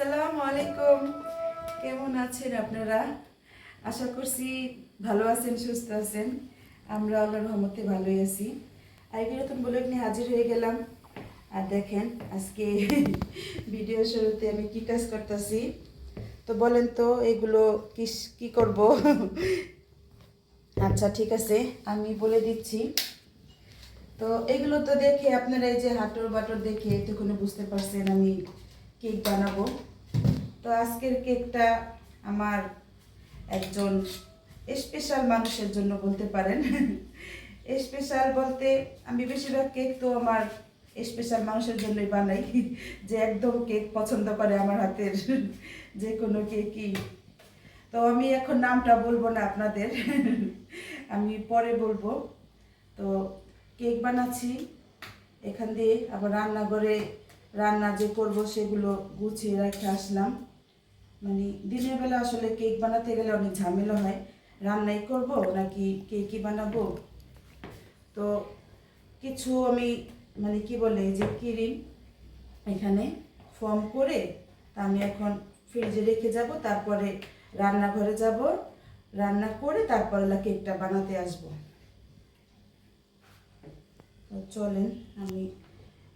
আসসালামু আলাইকুম। কেমন আছেন আপনারা? আশা করছি ভালো আছেন, সুস্থ আছেন। আমরা আল্লাহর রহমতে ভালোই আছি। আরেকটি নতুন ব্লগ নিয়ে হাজির হয়ে গেলাম। আর দেখেন, আজকে ভিডিও শুরুতে আমি কি কাজ করতেছি? তো বলেন তো, এগুলো কি কি করব? আচ্ছা ঠিক আছে, আমি বলে দিচ্ছি। তো এগুলো তো দেখে আপনারা এই যে হাটর বাটর দেখে এতক্ষণে বুঝতে পারছেন আমি কেক বানাবো। তো আজকের কেকটা আমার একজন স্পেশাল মানুষের জন্য বলতে পারেন। স্পেশাল বলতে আমি বেশিরভাগ কেক তো আমার স্পেশাল মানুষের জন্যই বানাই। যে একদম কেক পছন্দ করে আমার হাতের। যে কোনো কেকই। তো আমি এখন নামটা বলব না আপনাদের। আমি পরে বলব। তো কেক বানাচ্ছি। এখান দিয়ে আবার রান্নাঘরে রান্না যে করব সেগুলো গুছিয়ে রেখে আসলাম। মানে দিনের বেলা আসলে কেক বানাতে গেলে অনেক ঝামেলা হয়। রান্নাই করব নাকি কেকই বানাবো? তো কিছু আমি মানে কি বলে যে ক্রিম এখানে ফর্ম করে আমি এখন ফ্রিজে রেখে যাব, তারপরে রান্নাঘরে যাব, রান্না করে তারপরে কেকটা বানাতে আসব। তো চলেন, আমি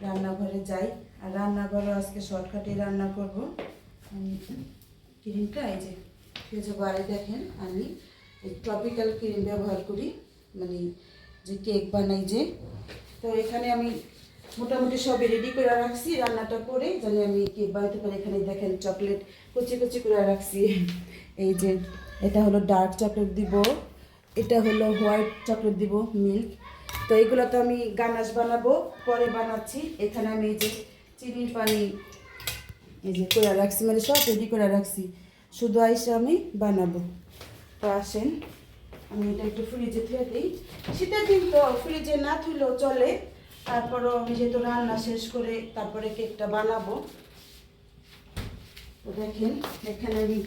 রান্নাঘরে যাই। আর রান্নাঘরে আজকে শর্টকাটে রান্না করব। ক্রিমটা এই যে ফ্রিজে বাড়ি দেখেন আমি টপিক্যাল ক্রিম ব্যবহার করি। মানে যে কেক বানাই যে। তো এখানে আমি মোটামুটি সবই রেডি করে রাখছি, রান্নাটা করে জানি আমি কেক বানাতে পারি। এখানে দেখেন চকলেট কুচি কুচি করে রাখছি। এই যে, এটা হলো ডার্ক চকলেট দিব। এটা হলো হোয়াইট চকলেট দিব মিল্ক তো এগুলো তো আমি গানাশ বানাবো, পরে বানাচ্ছি। এখানে আমি এই যে চিনির পানি, এই যে করে রাখছি মানে সব রেডি করে রাখছি। শুধু আইসে আমি বানাবো। তো আসেন, আমি এটা একটু ফ্রিজে থুয়ে দিই। শীতের দিন তো ফ্রিজে না থুলেও চলে। তারপরও আমি যেহেতু রান্না শেষ করে তারপরে কেকটা বানাবো। তো দেখেন, এখানে আমি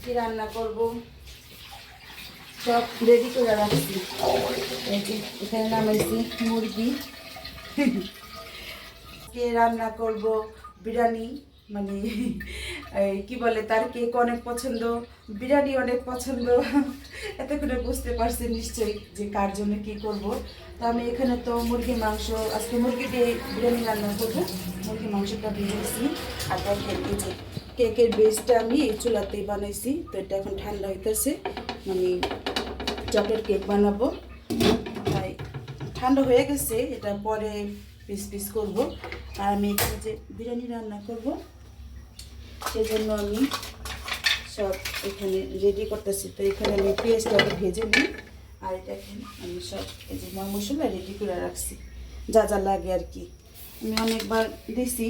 কী রান্না করব? সব রেডি করে রাখছি। এখানে নামাইছি মুরগি। কে রান্না করব বিরিয়ানি মানে কি বলে তার কেক অনেক পছন্দ? বিরিয়ানি অনেক পছন্দ। এত করে বুঝতে পারছে নিশ্চয়ই যে কার জন্য কি করব। তো আমি এখানে তো মুরগি মাংস, আজকে মুরগি দিয়ে বিরিয়ানি রান্না করব। মুরগি মাংসটা দিয়েছি। আর এই যে কেকের বেসটা আমি চুলাতেই বানাইছি। তো এটা এখন ঠান্ডা হইতেছে। মানে চকলেট কেক বানাবো। তাই ঠান্ডা হয়ে গেছে, এটা পরে পিস পিস করব। আর আমি এখানে যে বিরিয়ানি রান্না করব সেই জন্য আমি সব এখানে রেডি করতেছি। তো এখানে আমি পেঁয়াজটা ভেজে নিই, আর এটা এখানে আমি সব এই যে মশলা রেডি করে রাখছি, যা যা লাগে আর কি। আমি অনেকবার দিছি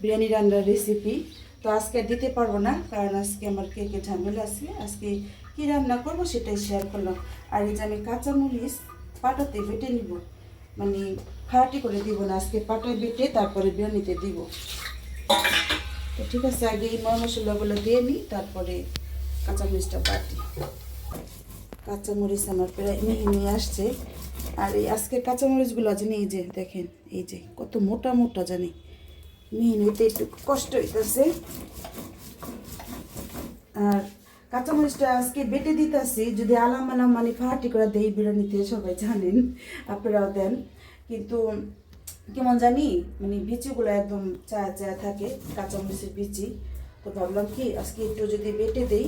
বিরিয়ানি রান্নার রেসিপি তো আজকে দিতে পারব না, কারণ আজকে আমার কেকে ঝামেলা আছে। আজকে কী রান্না করব সেটাই শেয়ার করলাম। আর এই যে আমি কাঁচা কাঁচামরিচ পাটাতে বেটে নিব। মানে ফাটি করে দিব না, আজকে পাটায় বেটে তারপরে বিরিয়ানিতে দিব। তো ঠিক আছে, আগে এই মশলাগুলো দিয়ে নিই, তারপরে কাঁচা কাঁচামরিচটা বাটি। কাঁচামরিচ আমার প্রায় মিহি নিয়ে আসছে। আর এই আজকে কাঁচামরিচগুলো জানি এই যে দেখেন, এই যে কত মোটা মোটা জানি। মিহি নিতে একটু কষ্ট হইতেছে। আর কাঁচামরিচটা আজকে বেটে দিতেছি। যদি আলাম আলাম মানে ফাটি করে দেই বিরিয়ানিতে সবাই জানেন, আপনারাও দেন। কিন্তু কেমন জানি মানে বিচিগুলো একদম চায়া চায়া থাকে কাঁচা কাঁচামরিচের বিচি। তো ভাবলাম কি, আজকে একটু যদি বেটে দেই,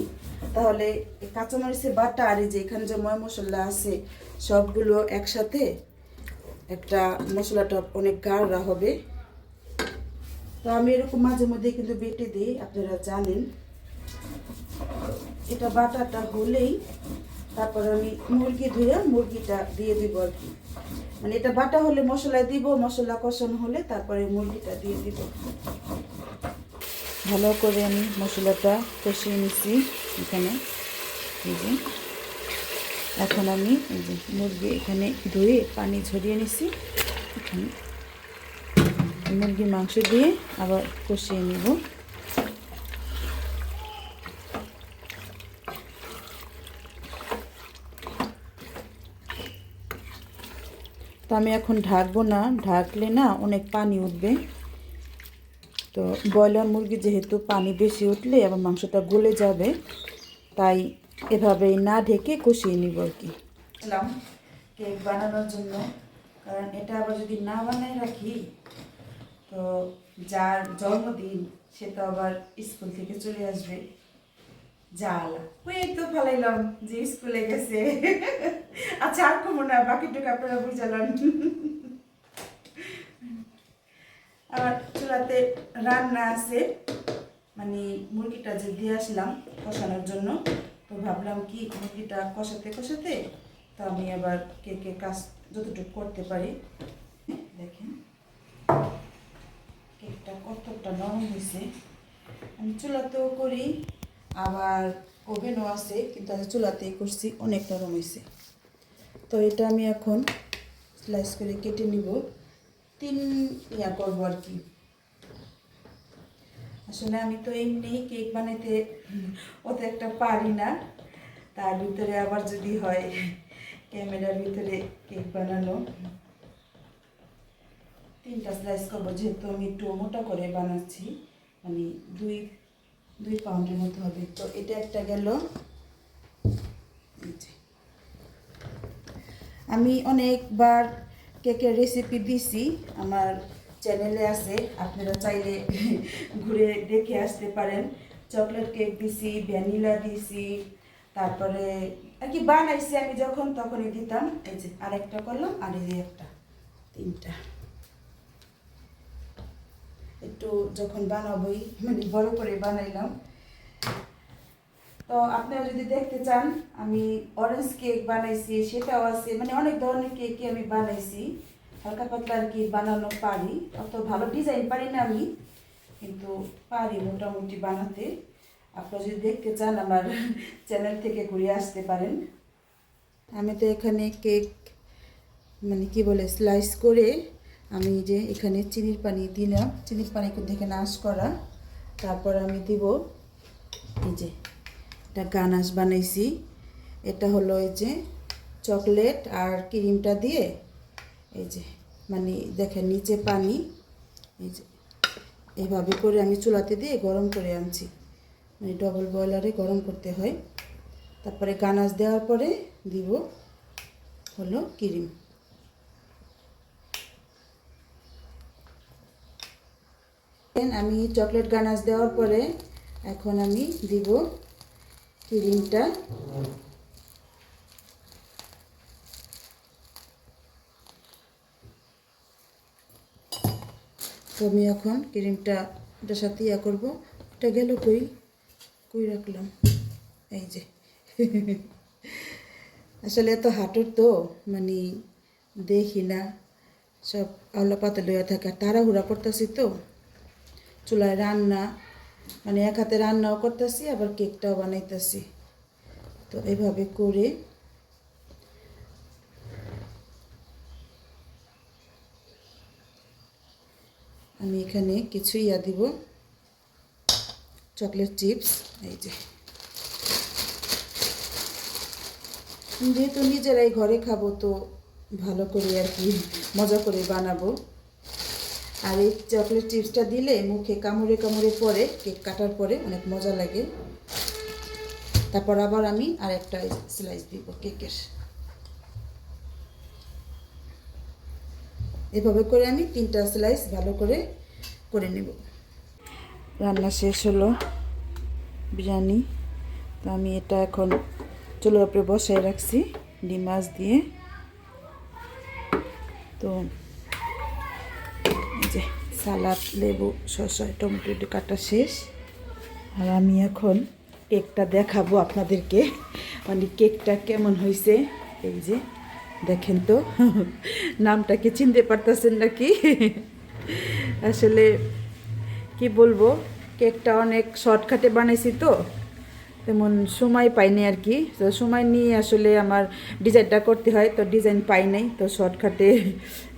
তাহলে এই কাঁচামরিচের বাটা আর যে এখানে যে ময় মশলা আছে, সবগুলো একসাথে একটা মশলাটা অনেক গাঢ় হবে। তো আমি এরকম মাঝে মধ্যে কিন্তু বেটে দিই, আপনারা জানেন। এটা বাটাটা হলেই তারপর আমি মুরগি ধুয়ে মুরগিটা দিয়ে দিব আর কি। মানে এটা বাটা হলে মশলা দিব, মশলা কষানো হলে তারপরে মুরগিটা দিয়ে দিব। ভালো করে আমি মশলাটা কষিয়ে নিচ্ছি এখানে। এখন আমি মুরগি এখানে ধুয়ে পানি ঝরিয়ে নিছি এখানে। মুরগির মাংস দিয়ে আবার কষিয়ে নিব। আমি এখন ঢাকবো না। ঢাকলে না অনেক পানি উঠবে। তো ব্রয়লার মুরগি যেহেতু পানি বেশি উঠলে আবার মাংসটা গলে যাবে, তাই এভাবেই না ঢেকে কষিয়ে নিব আর কি। কেক বানানোর জন্য। কারণ এটা আবার যদি না বানায় রাখি, তো যার জন্মদিন, সে তো আবার স্কুল থেকে চলে আসবে। জ্বালা ওই তো যে স্কুলে গেছে। আচ্ছা আর না বুঝালাম চুলাতে রান্না আছে। মানে মুরগিটা যে দিয়ে আসলাম কষানোর জন্য, তো ভাবলাম কি মুরগিটা কষাতে কষাতে তো আমি আবার কেকে কাজ যতটুকু করতে পারি। দেখেন, কেকটা কতটা নরম হয়েছে। আমি চুলাতেও করি। আবার ওভেনও আছে, কিন্তু আমি চুলাতেই করছি অনেক নরম হয়েছে তো এটা আমি এখন স্লাইস করে কেটে নিব। তিন ইয়া করব আর কি। আসলে আমি তো এমনি কেক বানাইতে অত একটা পারি না। তার ভিতরে আবার যদি হয়, ক্যামেরার ভিতরে কেক বানানো। তিনটা স্লাইস করব, যেহেতু আমি একটু মোটা করে বানাচ্ছি। মানে দুই দুই পাউন্ডের মতো হবে। তো এটা একটা গেল। আমি অনেকবার কেকের রেসিপি দিছি, আমার চ্যানেলে আছে, আপনারা চাইলে ঘুরে দেখে আসতে পারেন। চকলেট কেক দিছি ভ্যানিলা দিছি, তারপরে আর কি বানাইছি আমি যখন, তখনই দিতাম। এই যে আরেকটা করলাম, আর এই একটা, তিনটা। একটু যখন বানাবোই মানে বড় করে বানাইলাম। তো আপনারা যদি দেখতে চান, আমি অরেঞ্জ কেক বানাইছি, সেটাও আছে। মানে অনেক ধরনের কেকই আমি বানাইছি। হালকা পাতলা আর কি বানানো পারি। অত ভালো ডিজাইন পারি না আমি, কিন্তু পারি মোটামুটি বানাতে। আপনারা যদি দেখতে চান, আমার চ্যানেল থেকে ঘুরে আসতে পারেন। আমি তো এখানে কেক মানে কি বলে স্লাইস করে আমি যে এখানে চিনির পানি দিলাম। চিনির পানি এখানে আশ করা। তারপর আমি দিব এই যে এটা গানাশ বানাইছি। এটা হলো এই যে চকলেট আর ক্রিমটা দিয়ে এই যে মানে দেখেন নিচে পানি। এই যে এইভাবে করে আমি চুলাতে দিয়ে গরম করে আনছি। মানে ডবল বয়লারে গরম করতে হয়। তারপরে গানাশ দেওয়ার পরে দিব হলো ক্রিম। আমি চকলেট গানাশ দেওয়ার পরে এখন আমি দিব ক্রিমটা। তো আমি এখন ক্রিমটা এটার সাথে ইয়া করব। এটা গেল কই? কই রাখলাম? এই যে। আসলে এত হাঁটুর তো মানে দেখি না। সব আওলা পাতা লইয়া থাকে। আর তাড়াহুড়া করতেছি তো। চুলায় রান্না মানে এক হাতে রান্নাও করতেছি, আবার কেকটাও বানাইতেছি। তো এভাবে করে আমি এখানে কিছু ইয়া দিব, চকলেট চিপস, এই যে। যেহেতু নিজেরাই ঘরে খাব, তো ভালো করে আর কি মজা করে বানাবো। আর এই চকলেট চিপসটা দিলে মুখে কামড়ে কামড়ে পরে কেক কাটার পরে অনেক মজা লাগে। তারপর আবার আমি আর একটা স্লাইস দিব কেকের এভাবে করে আমি তিনটা স্লাইস ভালো করে করে নেব। রান্না শেষ হলো বিরিয়ানি। তো আমি এটা এখন চুলোর উপরে বসায় রাখছি, ডিম মাছ দিয়ে। তো সালাদ, লেবু, শসা, টমেটো কাটা শেষ। আর আমি এখন কেকটা দেখাবো আপনাদেরকে। মানে কেকটা কেমন হয়েছে? এই যে, দেখেন তো। নামটা কি চিনতে পারতেছেন নাকি? আসলে কি বলব, কেকটা অনেক শর্টকাটে বানাইছি তো, তেমন সময় পাইনি আর কি। তো সময় নিয়ে আসলে আমার ডিজাইনটা করতে হয়, তো ডিজাইন পাই নাই, তো শর্টকাটে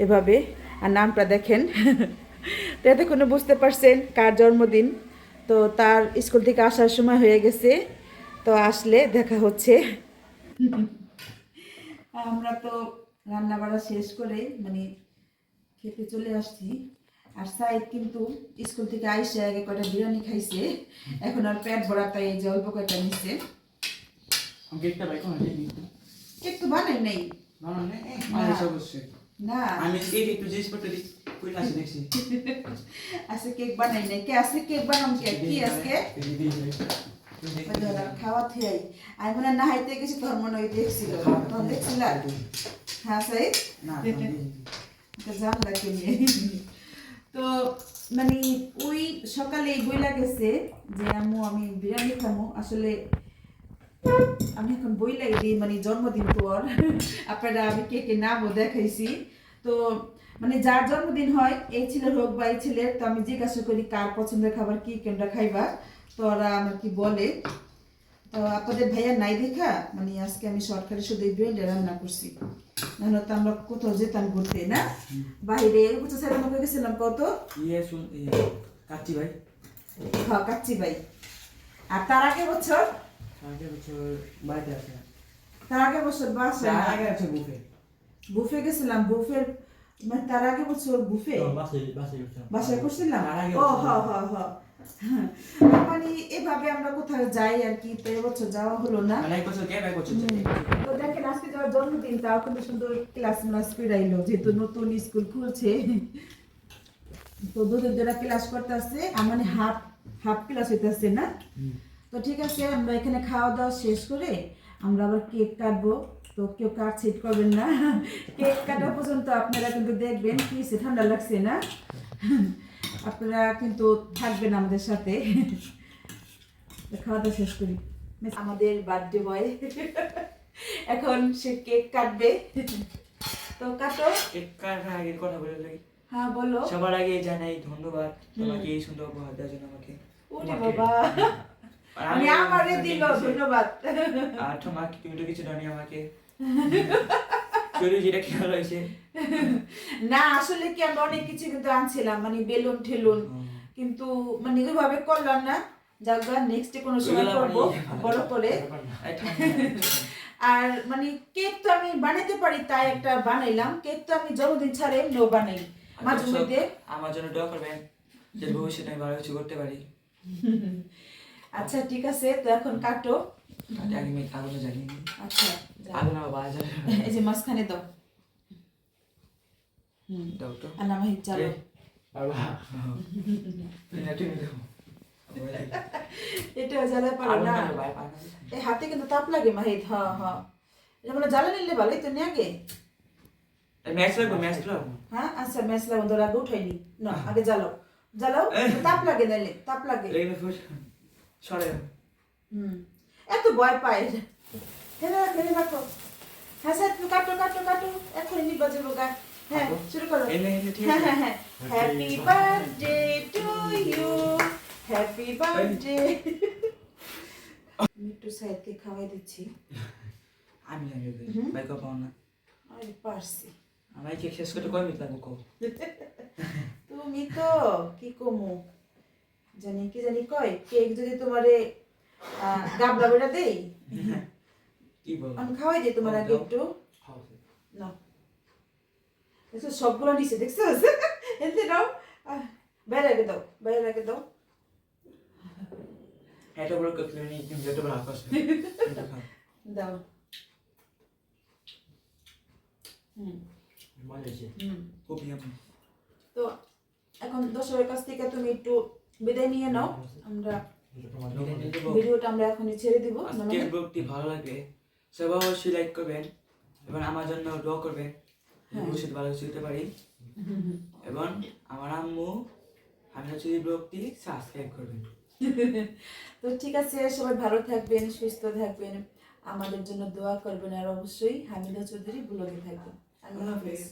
এভাবে। আর নামটা দেখেন। তো এতক্ষণে বুঝতে পারছেন কার জন্মদিন। তো তার স্কুল থেকে আসার সময় হয়ে গেছে। তো আসলে দেখা হচ্ছে। আমরা তো রান্না বাড়া শেষ করে মানে খেতে চলে আসছি। আর সাইড কিন্তু স্কুল থেকে আইসে আগে কয়টা বিরিয়ানি খাইছে। এখন আর পেট ভরা তাই এই যে অল্প কয়টা নিচ্ছে কেক তো বানাই নাই। না। আমি এই একটু জিনিসপত্র দেখছি আজকে কেক বানাই নাই কে আজকে কেক বানাম কে কি আজকে আর খাওয়া থিয়াই আমি মনে নাহাইতে গেছি তোর দেখছিল তখন দেখছিল হ্যাঁ সাইদ তো জানলা তো মানে ওই সকালে বইলা গেছে যে আম্মু আমি বিরিয়ানি খামো আসলে আমি এখন বইলাই দিই মানে জন্মদিন তো ওর আপনারা আমি কে কে নামও দেখাইছি তো মানে যার জন্মদিন হয় এই ছেলের হোক বা এই ছেলের তো আমি জিজ্ঞাসা করি কার পছন্দের খাবার কি কেনটা খাইবা? তো ওরা আমার কি বলে তো আপনাদের ভাইয়া নাই দেখা মানে আজকে আমি সরকারি শুধু এই রান্না করছি। নাহলে তো আমরা কোথাও যেতাম ঘুরতে না? বাইরে কোথাও সাইড আমাকে গেছিলাম কত? ইয়ে শুন কাচ্চি ভাই। হ্যাঁ কাচ্চি বাই আর তার আগে বছর? আগে বছর বাড়িতে আছে। তার আগে বছর বাসা আগে আছে বুফে। বুফে গেছিলাম বুফের তার আগে বছর বুফে বাসায় করছিলাম ও। হ হ হ মানে এভাবে আমরা কোথাও যাই আর কি তো এবছর যাওয়া হলো না। মানে তো দেখেন আজকে যাওয়ার জন্মদিন তাও কিন্তু সুন্দর ক্লাস ক্লাস ফিরাইলো যেহেতু নতুন স্কুল খুলছে। তো দুদিন ধরে ক্লাস করতেছে মানে হাফ হাফ ক্লাস হইতেছে না? তো ঠিক আছে আমরা এখানে খাওয়া দাওয়া শেষ করে আমরা আবার কেক কাটবো। তো কেউ কাট সেট করবেন না। কেক কাটা পর্যন্ত আপনারা কিন্তু দেখবেন কি সে ঠান্ডা লাগছে না। আপনারা কিন্তু থাকবেন আমাদের সাথে। খাওয়া দাওয়া শেষ করি। আমাদের বার্থডে বয়। এখন সে কেক কাটবে। তো কাটো। কেক কাটার আগে কথা বলে লাগি হ্যাঁ বলো। সবার আগে জানাই ধন্যবাদ। তোমাকে এই সুন্দর উপহার দেওয়ার জন্য আমাকে। ওরে বাবা। আমি আমারে দিল ধন্যবাদ। আর তোমাকে তুমি তো কিছু জানি আমাকে। যেটা খেয়াল হয়েছে। না আসলে কি আমরা অনেক কিছু কিন্তু আনছিলাম মানে বেলুন ঠেলুন। কিন্তু মানে ওইভাবে করলাম না। যাক নেক্সট কোনো সময় করব বড় করে আর মানে কেক তো আমি বানাইতে পারি তাই একটা বানাইলাম। কেক তো আমি জন্মদিন ছাড়া এমনিও বানাই মাঝে আচ্ছা, মধ্যে। আমার জন্য দোয়া করবেন যে ভবিষ্যতে আমি ভালো কিছু করতে পারি। আচ্ছা ঠিক আছে তো এখন কাটো। আগে আচ্ছা আগুন আমার বাজার। এই যে মাঝখানে দাও। হুম। দাও তো। আল্লাহ মাহিদ চালো। এটা জ্বালা পারো না? এই হাতে কিন্তু তাপ লাগে মাহিদ হ্যাঁ হ্যাঁ। এটা মানে জ্বালা নিলে ভালোই তো নিয়ে আগে। ম্যাচ লাগবে ম্যাচ লাগবে। হ্যাঁ আচ্ছা ম্যাচ লাগো ধর আগে উঠাইনি না। আগে জ্বালাও। জ্বালাও তাপ লাগে নাইলে তাপ লাগে। লেগে সরে হুম। এত ভয় পায় হেরে রাখো রাখো। হ্যাঁ স্যার তুমি কাটো কাটো কাটো। এখন গা হ্যাঁ শুরু করো। হ্যাঁ আছে। হ্যাঁ হ্যাঁ। Happy birthday to you happy birthday একটু সাইদকে খাওয়াই দিচ্ছি। আমি হুম। বাইক পাও না। আমি পারছি। আমার কেক শেষ করতে কয় মিনিট লাগবে কো তুমি তো কি কমু? জানি কি জানি কয়? কেক যদি তোমারে গাবলা বেড়া দেই? কি বল? আমি খাওয়াই দিই তোমার আগে একটু। না সবগুলো নিচে দেখছ? এতে আহ, বাইরে রেখে দাও বাইরে রেখে দাও। এত বড় কেক নিয়ে তুমি যত বড় আকাশ। দাও। হুম। হুম। খুব তো এখন দর্শকের কাছ থেকে তুমি একটু বিদায় নিয়ে নাও। আমরা ভিডিওটা আমরা এখনই ছেড়ে দিব। আজকের ব্লগটি ভালো লাগে সবাই অবশ্যই লাইক করবেন এবং আমার জন্য দোয়া করবেন। হ্যাঁ। ভবিষ্যতে ভালো হতে পারি। এবং আমার আম্মু আমি হচ্ছে এই ব্লগটি সাবস্ক্রাইব করবেন। তো ঠিক আছে সবাই ভালো থাকবেন সুস্থ থাকবেন। আমাদের জন্য দোয়া করবেন আর অবশ্যই হামিদা চৌধুরী ব্লগে থাকবেন। আল্লাহ হাফেজ।